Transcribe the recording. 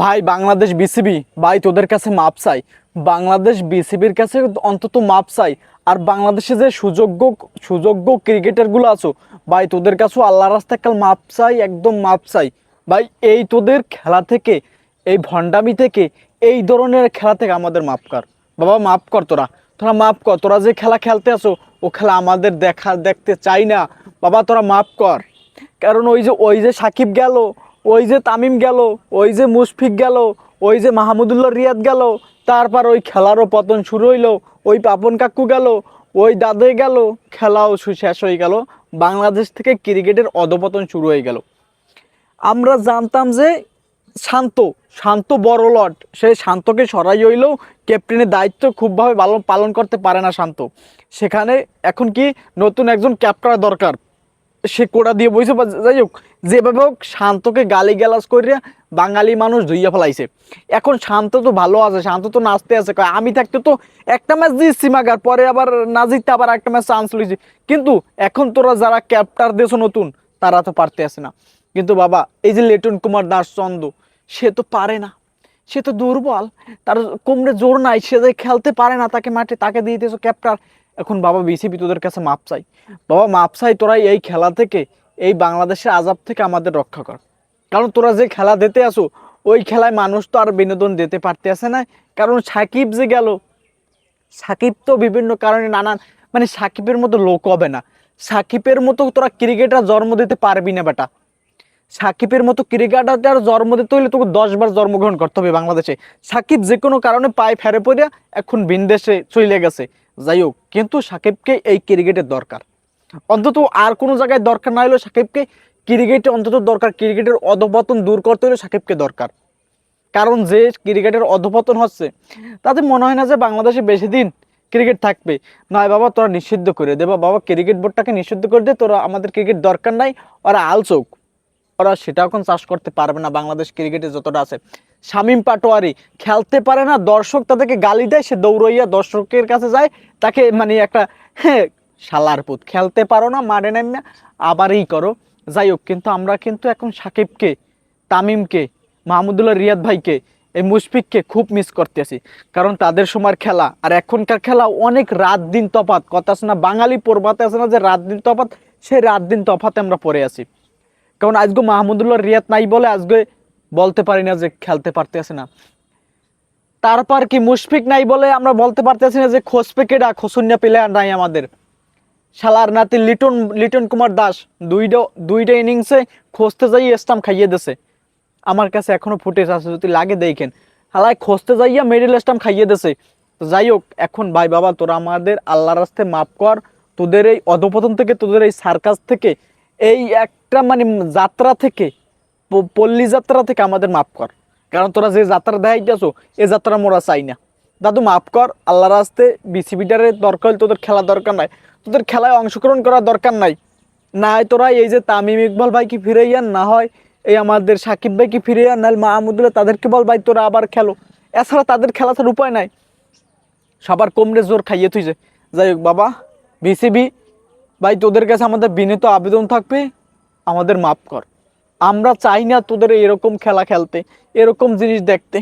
ভাই, বাংলাদেশ বিসিবি, ভাই, তোদের কাছে মাপ চাই। বাংলাদেশ বিসিবির কাছে অন্তত মাপ চাই। আর বাংলাদেশে যে সুযোগ্য সুযোগ্য ক্রিকেটারগুলো আছো, ভাই, তোদের কাছেও আল্লাহ রাস্তায় কাল মাপ চাই, একদম মাপ চাই। ভাই, এই তোদের খেলা থেকে, এই ভণ্ডামি থেকে, এই ধরনের খেলা থেকে আমাদের মাপ কর। বাবা, মাপ কর তোরা। তোরা মাপ কর। তোরা যে খেলা খেলতে আসো ও খেলা আমাদের দেখা, দেখতে চাই না। বাবা, তোরা মাপ কর। কারণ ওই যে ওই যে সাকিব গেল ওই যে তামিম গেল, ওই যে মুশফিক গেল, ওই যে মাহমুদুল্লাহ রিয়াদ গেল, তারপর ওই খেলারও পতন শুরু হইল, ওই পাপন কাকু গেল, ওই দাদে গেল, খেলাও শেষ হয়ে গেল, বাংলাদেশ থেকে ক্রিকেটের অধপতন শুরু হয়ে গেল। আমরা জানতাম যে শান্ত শান্ত বড় লট সেই শান্তকে সরাই হইলেও ক্যাপ্টেনের দায়িত্ব খুবভাবে ভালো পালন করতে পারে না শান্ত। সেখানে এখন কি নতুন একজন ক্যাপ্টার দরকার। সে কোড়া দিয়ে বইছে, বা যাই হোক, যেভাবে হোক শান্তকে গালি গালাজ করিয়া বাঙালি মানুষ ধুইয়া ফেলাইছে। এখন শান্ত তো ভালো আছে, শান্ত তো নাচতে আছে। আমি থাকতে তো একটা ম্যাচ দিচ্ছি মাগার, পরে আবার না জিততে আবার একটা ম্যাচ চান্স লইছি। কিন্তু এখন তোরা যারা ক্যাপ্টার দেশ নতুন, তারা তো পারতে আসে না। কিন্তু বাবা, এই যে লিটন কুমার দাস চন্দ, সে তো পারে না। সে তো দুর্বল। তার কোমরে জোর নাই, সে যে খেলতে পারে না তাকে মাঠে, তাকে দিয়ে দিয়েছ ক্যাপ্টার এখন বাবা বিসিবি তোদের কাছে মাপ চাই। বাবা, মাপ চাই তোরা এই খেলা থেকে, এই বাংলাদেশের আজাব থেকে আমাদের রক্ষা কর। কারণ তোরা যে খেলা দিতে আসো, ওই খেলায় মানুষ তো আর বিনোদন দিতে পারতে আসে না। কারণ সাকিব যে গেল, সাকিব তো বিভিন্ন কারণে নানান মানে সাকিবের মতো লোক হবে না। সাকিবের মতো তোরা ক্রিকেটার জন্ম দিতে পারবি না বেটা। সাকিবের মতো ক্রিকেটার জন্ম দিতে হলে তোকে দশবার জন্মগ্রহণ করতে হবে বাংলাদেশে। সাকিব যে কোনো কারণে পায়ে ফেরে পড়িয়া এখন বিনদেশে চলে গেছে। যাই হোক, কিন্তু সাকিবকে এই ক্রিকেটের দরকার। অন্তত আর কোনো জায়গায় দরকার না হলেও সাকিবকে ক্রিকেটে, অন্তত দরকার ক্রিকেটের অধপতন দূর করতে হলে সাকিবকে দরকার। কারণ যে ক্রিকেটের অধপতন হচ্ছে, তাতে মনে হয় না যে বাংলাদেশে বেশি দিন ক্রিকেট থাকবে। নয় বাবা, তোরা নিষিদ্ধ করে দে বাবা, ক্রিকেট বোর্ডটাকে নিষিদ্ধ করে দে, তোরা আমাদের ক্রিকেট দরকার নাই, ওরা আলচোক। ওরা সেটা এখন চাষ করতে পারবে না। বাংলাদেশ ক্রিকেটে যতটা আছে। শামীম পাটোয়ারি খেলতে পারে না। দর্শক তাদেরকে গালি দেয়, সে দৌড়ইয়া দর্শকের কাছে যায়। তাকে মানে একটা হ্যাঁ শালার পুত। খেলতে পারো না, মারে নেন না, আবারই করো। যাই হোক, কিন্তু আমরা কিন্তু এখন সাকিবকে, তামিমকে, মাহমুদুল্লাহ রিয়াদ ভাইকে, এই মুশফিককে খুব মিস করতেছি। কারণ তাদের সময়ের খেলা, আর এখনকার খেলা অনেক রাত দিন তফাত কথা আছে না, বাঙালি পড়বাতে আছে না যে রাত দিন তফাত সেই রাত দিন তফাতে আমরা পড়ে আছি। কারণ আজকে মাহমুদুল্লাহ রিয়াদ নাই বলে আজকে বলতে পারি না যে খেলতে পারতেছে না। তারপর কি মুশফিক নাই বলে আমরা বলতে পারতেছি না যে খোঁজপে কেডা, খোসুন্যা প্লেয়ার নাই আমাদের। শালার নাতি লিটন লিটন কুমার দাস দুইটা দুইটা ইনিংসে খুঁজতে যাই স্টাম্প খাইয়ে দিছে। আমার কাছে এখনও ফুটেজ আছে, যদি লাগে দেখেন। হালায় খুঁজতে যাইয়া মিডিল স্টাম্প খাইয়ে দিছে। তো যাই হোক, এখন ভাই বাবা, তোরা আমাদের আল্লাহর রাস্তে মাফ কর। তোদের এই অধপতন থেকে, তোদের এই সার্কাস থেকে এই একটা মানে যাত্রা থেকে পল্লী যাত্রা থেকে আমাদের মাফ কর। কারণ তোরা যে যাত্রা দেখাই দেখাইতেছো, এ যাত্রা মোরা চাই না। দাদু মাফ কর, আল্লাহর রাস্তে বিসিবিটারে দরকার হলে তোদের খেলা দরকার নাই। তোদের খেলায় অংশগ্রহণ করার দরকার নাই। না হয় তোরা এই যে তামিম ইকবাল ভাই কি ফিরে ইয়ান না হয় এই আমাদের সাকিব ভাই কি ফিরে ইয়ান নাহলে মাহমুদুল্লাহ তাদেরকে বল ভাই, তোরা আবার খেলো। এছাড়া তাদের খেলা ছাড়া উপায় নাই। সবার কমরে জোর খাইয়ে তুই যে যাই হোক বাবা, বিসিবি ভাই, তোদের কাছে আমাদের বিনীত আবেদন থাকবে, আমাদের মাফ কর। আমরা চাই না তোদের এরকম খেলা খেলতে, এরকম জিনিস দেখতে।